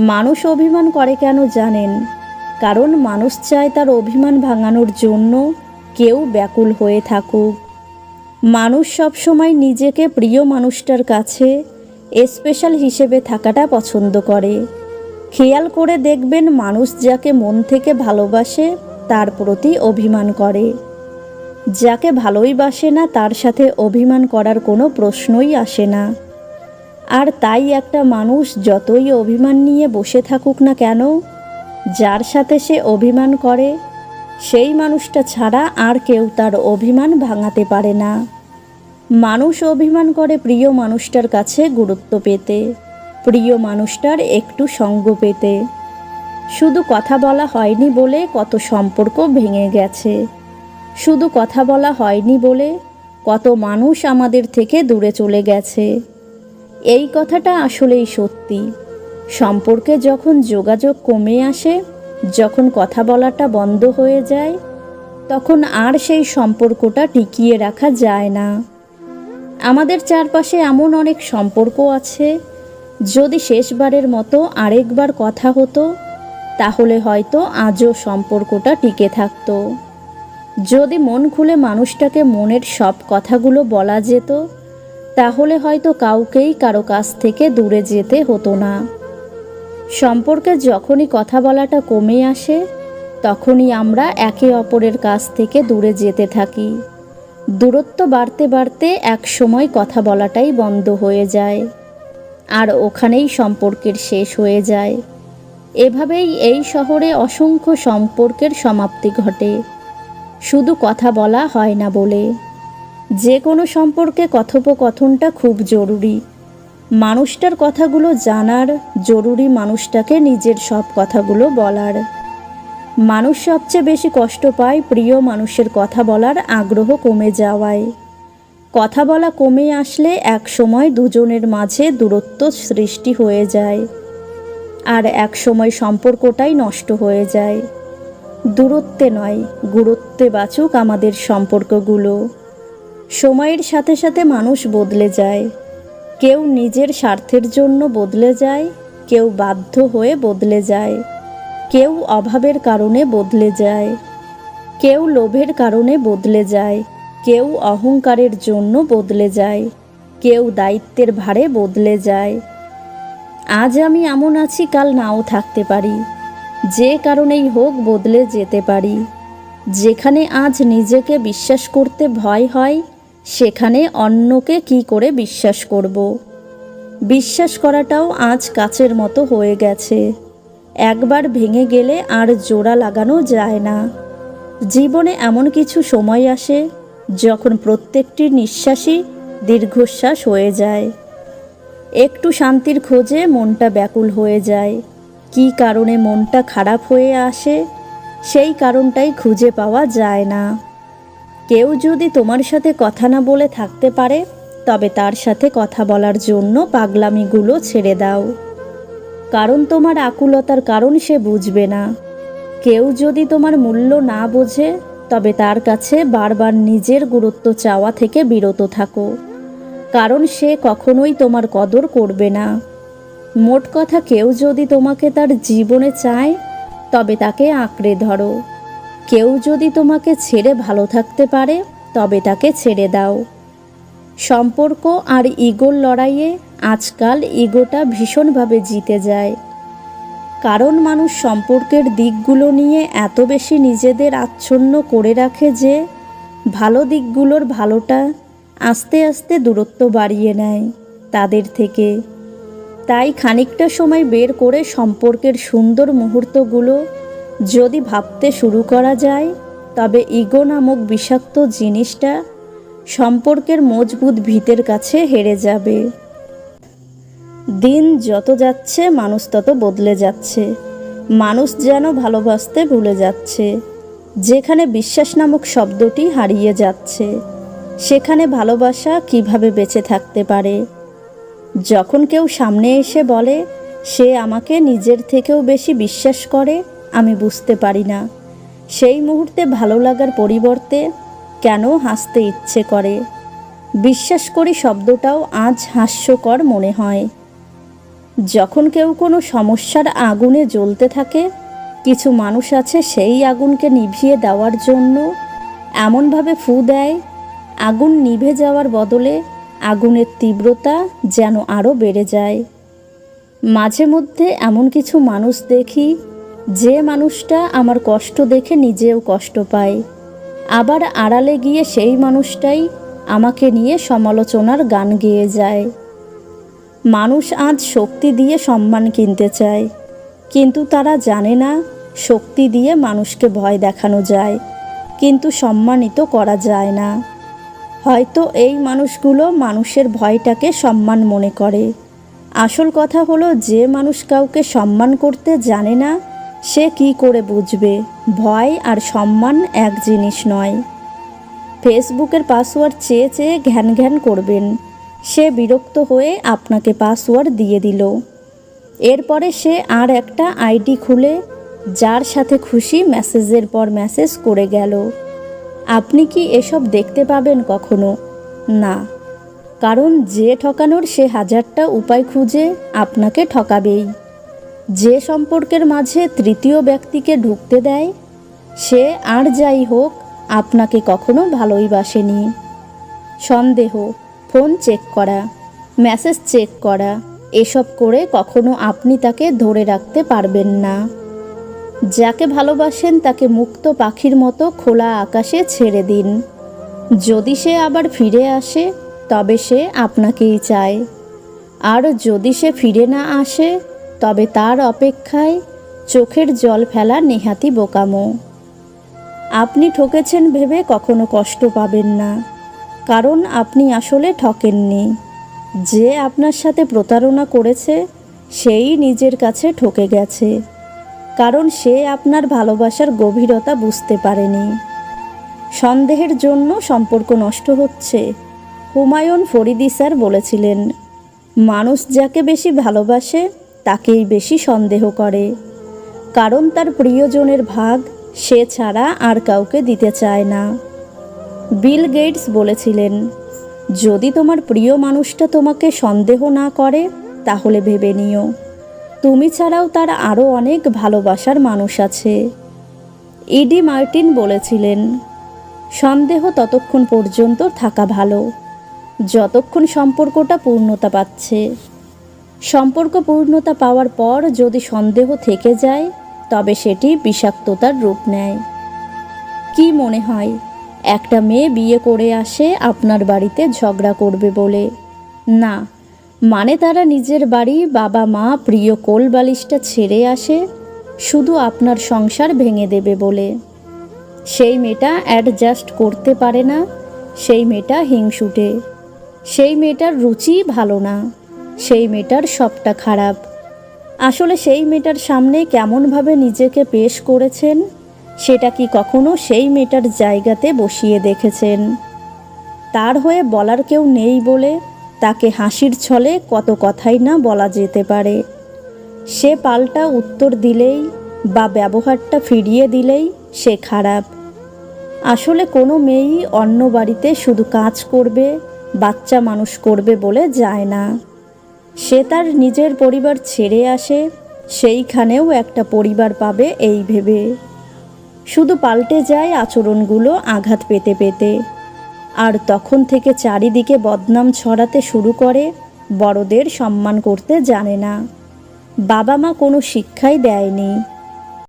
মানুষ অভিমান করে কেন জানেন? কারণ মানুষ চায় তার অভিমান ভাঙানোর জন্য কেউ ব্যাকুল হয়ে থাকুক। মানুষ সবসময় নিজেকে প্রিয় মানুষটার কাছে স্পেশাল হিসেবে থাকাটা পছন্দ করে। খেয়াল করে দেখবেন মানুষ যাকে মন থেকে ভালোবাসে, তার প্রতি অভিমান করে। যাকে ভালোই বাসে না, তার সাথে অভিমান করার কোনো প্রশ্নই আসে না। আর তাই একটা মানুষ যতই অভিমান নিয়ে বসে থাকুক না কেন, যার সাথে সে অভিমান করে, সেই মানুষটা ছাড়া আর কেউ তার অভিমান ভাঙাতে পারে না। মানুষ অভিমান করে প্রিয় মানুষটার কাছে গুরুত্ব পেতে, প্রিয় মানুষটার একটু সঙ্গ পেতে। শুধু কথা বলা হয়নি বলে কত সম্পর্ক ভেঙে গেছে। শুধু কথা বলা হয়নি বলে কত মানুষ আমাদের থেকে দূরে চলে গেছে। এই কথাটা আসলেই সত্যি। সম্পর্কে যখন যোগাযোগ কমে আসে, যখন কথা বলাটা বন্ধ হয়ে যায়, তখন আর সেই সম্পর্কটা টিকিয়ে রাখা যায় না। আমাদের চারপাশে এমন অনেক সম্পর্ক আছে, যদি শেষবারের মতো আরেকবার কথা হতো, তাহলে হয়তো আজও সম্পর্কটা টিকে থাকতো। যদি মন খুলে মানুষটাকে মনের সব কথাগুলো বলা যেত তাহলে হয়তো কাউকেই কারও কাছ থেকে দূরে যেতে হতো না। সম্পর্কে যখনই কথা বলাটা কমে আসে, তখনই আমরা একে অপরের কাছ থেকে দূরে যেতে থাকি। দূরত্ব বাড়তে বাড়তে এক সময় কথা বলাটাই বন্ধ হয়ে যায়, আর ওখানেই সম্পর্কের শেষ হয়ে যায়। এভাবেই এই শহরে অসংখ্য সম্পর্কের সমাপ্তি ঘটে। শুধু কথা বলা হয় না বলে। যে কোনো সম্পর্কে কথোপকথনটা খুব জরুরি। মানুষটার কথাগুলো জানার জরুরি মানুষটাকে নিজের সব কথাগুলো বলার। মানুষ সবচেয়ে বেশি কষ্ট পায় প্রিয় মানুষের কথা বলার আগ্রহ কমে যাওয়ায়। কথা বলা কমে আসলে এক সময় দুজনের মাঝে দূরত্ব সৃষ্টি হয়ে যায়। আর এক সময় সম্পর্কটাই নষ্ট হয়ে যায়। দূরত্বে নয়, গুরুত্বে বাঁচুক আমাদের সম্পর্কগুলো। সময়ের সাথে সাথে মানুষ বদলে যায়। কেউ নিজের স্বার্থের জন্য বদলে যায়, কেউ বাধ্য হয়ে বদলে যায়। কেউ অভাবের কারণে বদলে যায়, কেউ লোভের কারণে বদলে যায়, কেউ অহংকারের জন্য বদলে যায়, কেউ দায়িত্বের ভারে বদলে যায়। আজ আমি এমন আছি, কাল নাও থাকতে পারি। যে কারণেই হোক বদলে যেতে পারি। যেখানে আজ নিজেকে বিশ্বাস করতে ভয় হয় সেখানে অন্যকে কি করে বিশ্বাস করব। বিশ্বাস করাটাও আজ কাচের মতো হয়ে গেছে। একবার ভেঙে গেলে আর জোড়া লাগানো যায় না। জীবনে এমন কিছু সময় আসে যখন প্রত্যেকটি নিঃশ্বাসই দীর্ঘশ্বাস হয়ে যায়। একটু শান্তির খোঁজে মনটা ব্যাকুল হয়ে যায়। কী কারণে মনটা খারাপ হয়ে আসে সেই কারণটাই খুঁজে পাওয়া যায় না। কেউ যদি তোমার সাথে কথা না বলে থাকতে পারে, তবে তার সাথে কথা বলার জন্য পাগলামিগুলো ছেড়ে দাও। কারণ তোমার আকুলতার কারণ সে বুঝবে না। কেউ যদি তোমার মূল্য না বোঝে, তবে তার কাছে বারবার নিজের গুরুত্ব চাওয়া থেকে বিরত থাকো। কারণ সে কখনোই তোমার কদর করবে না। মোট কথা কেউ যদি তোমাকে তার জীবনে চায়, তবে তাকে আঁকড়ে ধরো। কেউ যদি তোমাকে ছেড়ে ভালো থাকতে পারে, তবে তাকে ছেড়ে দাও। সম্পর্ক আর ইগোর লড়াইয়ে আজকাল ইগোটা ভীষণভাবে জিতে যায়। কারণ মানুষ সম্পর্কের দিকগুলো নিয়ে এত বেশি নিজেদের আচ্ছন্ন করে রাখে যে, ভালো দিকগুলোর ভালোটা আস্তে আস্তে দূরত্ব বাড়িয়ে নেয় তাদের থেকে। তাই খানিকটা সময় বের করে সম্পর্কের সুন্দর মুহূর্তগুলো যদি ভাবতে শুরু করা যায়, তবে ইগো নামক বিষাক্ত জিনিসটা সম্পর্কের মজবুত ভিতের কাছে হেরে যাবে। দিন যত যাচ্ছে, মানুষ তত বদলে যাচ্ছে। মানুষ যেন ভালোবাসতে ভুলে যাচ্ছে। যেখানে বিশ্বাস নামক শব্দটি হারিয়ে যাচ্ছে, সেখানে ভালোবাসা কীভাবে বেঁচে থাকতে পারে? যখন কেউ সামনে এসে বলে, সে আমাকে নিজের থেকেও বেশি বিশ্বাস করে আমি বুঝতে পারি না। সেই মুহূর্তে ভালো লাগার পরিবর্তে কেন হাসতে ইচ্ছে করে? বিশ্বাস করি শব্দটাও আজ হাস্যকর মনে হয়। যখন কেউ কোনো সমস্যার আগুনে জ্বলতে থাকে, কিছু মানুষ আছে সেই আগুনকে নিভিয়ে দেওয়ার জন্য এমনভাবে ফু দেয়, আগুন নিভে যাওয়ার বদলে আগুনের তীব্রতা যেন আরও বেড়ে যায়। মাঝে মধ্যে এমন কিছু মানুষ দেখি যে মানুষটা আমার কষ্ট দেখে নিজেও কষ্ট পায়। আবার আড়ালে গিয়ে সেই মানুষটাই আমাকে নিয়ে সমালোচনার গান গেয়ে যায়। মানুষ আজ শক্তি দিয়ে সম্মান কিনতে চায়, কিন্তু তারা জানে না শক্তি দিয়ে মানুষকে ভয় দেখানো যায়, কিন্তু সম্মানিত করা যায় না। হয়তো এই মানুষগুলো মানুষের ভয়টাকে সম্মান মনে করে। আসল কথা হলো যে মানুষ কাউকে সম্মান করতে জানে না সে কি করে বুঝবে? ভয় আর সম্মান এক জিনিস নয়। ফেসবুকের পাসওয়ার্ড চেয়ে চেয়ে ঘ্যান ঘ্যান করবেন। সে বিরক্ত হয়ে আপনাকে পাসওয়ার্ড দিয়ে দিল। এরপরে সে আর একটা আইডি খুলে যার সাথে খুশি মেসেজের পর মেসেজ করে গেল। আপনি কি এসব দেখতে পাবেন কখনো? না। কারণ যে ঠকানোর সে হাজারটা উপায় খুঁজে আপনাকে ঠকাবেই। যে সম্পর্কের মাঝে তৃতীয় ব্যক্তিকে ঢুকতে দেয়, সে আর যাই হোক আপনাকে কখনো ভালোই বাসেনি। সন্দেহ, ফোন চেক করা, মেসেজ চেক করা, এসব করে কখনো আপনি তাকে ধরে রাখতে পারবেন না। যাকে ভালোবাসেন তাকে মুক্ত পাখির মতো খোলা আকাশে ছেড়ে দিন। যদি সে আবার ফিরে আসে, তবে সে আপনাকেই চায়। আর যদি সে ফিরে না আসে তবে তার অপেক্ষায় চোখের জল ফেলা নেহাতি বোকামো। আপনি ঠকেছেন ভেবে কখনো কষ্ট পাবেন না। কারণ আপনি আসলে ঠকেননি। যে আপনার সাথে প্রতারণা করেছে, সেই নিজের কাছে ঠকে গেছে। কারণ সে আপনার ভালোবাসার গভীরতা বুঝতে পারেনি। সন্দেহের জন্য সম্পর্ক নষ্ট হচ্ছে, হুমায়ুন ফরিদি স্যার বলেছিলেন, মানুষ যাকে বেশি ভালোবাসে তাকেই বেশি সন্দেহ করে। কারণ তার প্রিয়জনের ভাগ সে ছাড়া আর কাউকে দিতে চায় না। বিল গেটস বলেছিলেন, যদি তোমার প্রিয় মানুষটা তোমাকে সন্দেহ না করে, তাহলে ভেবে নিও। তুমি ছাড়াও তার আরও অনেক ভালোবাসার মানুষ আছে। ইডি মার্টিন বলেছিলেন, সন্দেহ ততক্ষণ পর্যন্ত থাকা ভালো। যতক্ষণ সম্পর্কটা পূর্ণতা পাচ্ছে। সম্পর্ক পূর্ণতা পাওয়ার পর যদি সন্দেহ থেকে যায়, তবে সেটি বিষাক্ততার রূপ নেয়। কি মনে হয়, একটা মেয়ে বিয়ে করে আসে আপনার বাড়িতে ঝগড়া করবে বলে। না মানে তারা নিজের বাড়ি বাবা মা প্রিয় কোল বালিশটা ছেড়ে আসে, শুধু আপনার সংসার ভেঙে দেবে বলে। সেই মেয়েটা অ্যাডজাস্ট করতে পারে না, সেই মেয়েটা হিংসুটে। সেই মেয়েটার রুচি ভালো না। সেই মেয়েটার সবটা খারাপ। আসলে সেই মেয়েটার সামনে কেমনভাবে নিজেকে পেশ করেছেন, সেটা কি কখনো সেই মেয়েটার জায়গাতে বসিয়ে দেখেছেন? তার হয়ে বলার কেউ নেই বলে তাকে হাসির ছলে কত কথাই না বলা যেতে পারে। সে পাল্টা উত্তর দিলেই বা ব্যবহারটা ফিরিয়ে দিলেই সে খারাপ। আসলে কোনো মেয়েই অন্য বাড়িতে শুধু কাজ করবে, বাচ্চা মানুষ করবে বলে যায় না। সে তার নিজের পরিবার ছেড়ে আসে, সেইখানেও একটা পরিবার পাবে এই ভেবে। শুধু পাল্টে যায় আচরণগুলো আঘাত পেতে পেতে। আর তখন থেকে চারিদিকে বদনাম ছড়াতে শুরু করে, বড়দের সম্মান করতে জানে না। বাবা মা কোনো শিক্ষাই দেয়নি।